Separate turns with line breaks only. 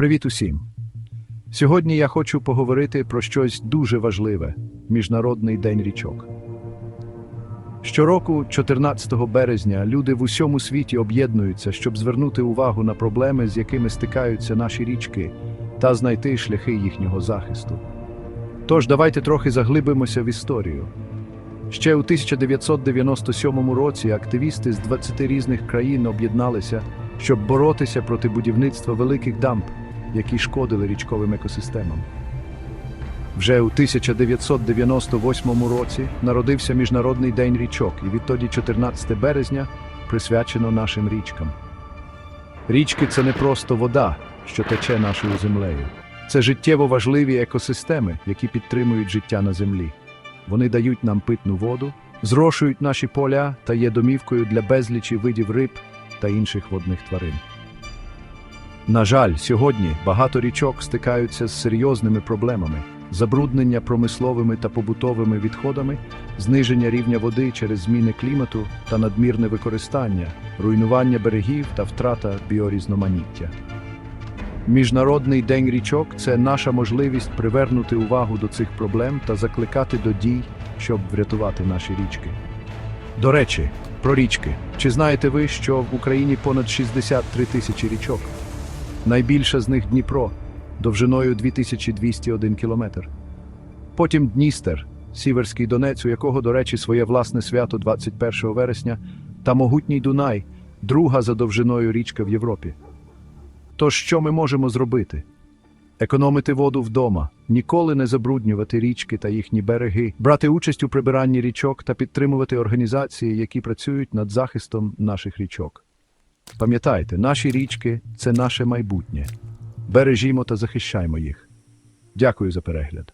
Привіт усім! Сьогодні я хочу поговорити про щось дуже важливе Міжнародний день річок. Щороку, 14 березня, люди в усьому світі об'єднуються, щоб звернути увагу на проблеми, з якими стикаються наші річки, та знайти шляхи їхнього захисту. Тож давайте трохи заглибимося в історію. Ще у 1997 році активісти з 20 різних країн об'єдналися, щоб боротися проти будівництва великих дамб, які шкодили річковим екосистемам. Вже у 1998 році народився Міжнародний день річок, і відтоді 14 березня присвячено нашим річкам. Річки це не просто вода, що тече нашою землею. Це життєво важливі екосистеми, які підтримують життя на землі. Вони дають нам питну воду, зрошують наші поля та є домівкою для безлічі видів риб та інших водних тварин. На жаль, сьогодні багато річок стикаються з серйозними проблемами: забруднення промисловими та побутовими відходами, зниження рівня води через зміни клімату та надмірне використання, руйнування берегів та втрата біорізноманіття. Міжнародний день річок це наша можливість привернути увагу до цих проблем та закликати до дій, щоб врятувати наші річки. До речі, про річки. Чи знаєте ви, що в Україні понад 63 тисячі річок? Найбільша з них Дніпро, довжиною 2201 кілометр. Потім Дністер, Сіверський Донець, у якого, до речі, своє власне свято 21 вересня, та могутній Дунай, друга за довжиною річка в Європі. Тож що ми можемо зробити? Економити воду вдома, ніколи не забруднювати річки та їхні береги, брати участь у прибиранні річок та підтримувати організації, які працюють над захистом наших річок. Пам'ятайте, наші річки це наше майбутнє. Бережімо та захищаймо їх. Дякую за перегляд.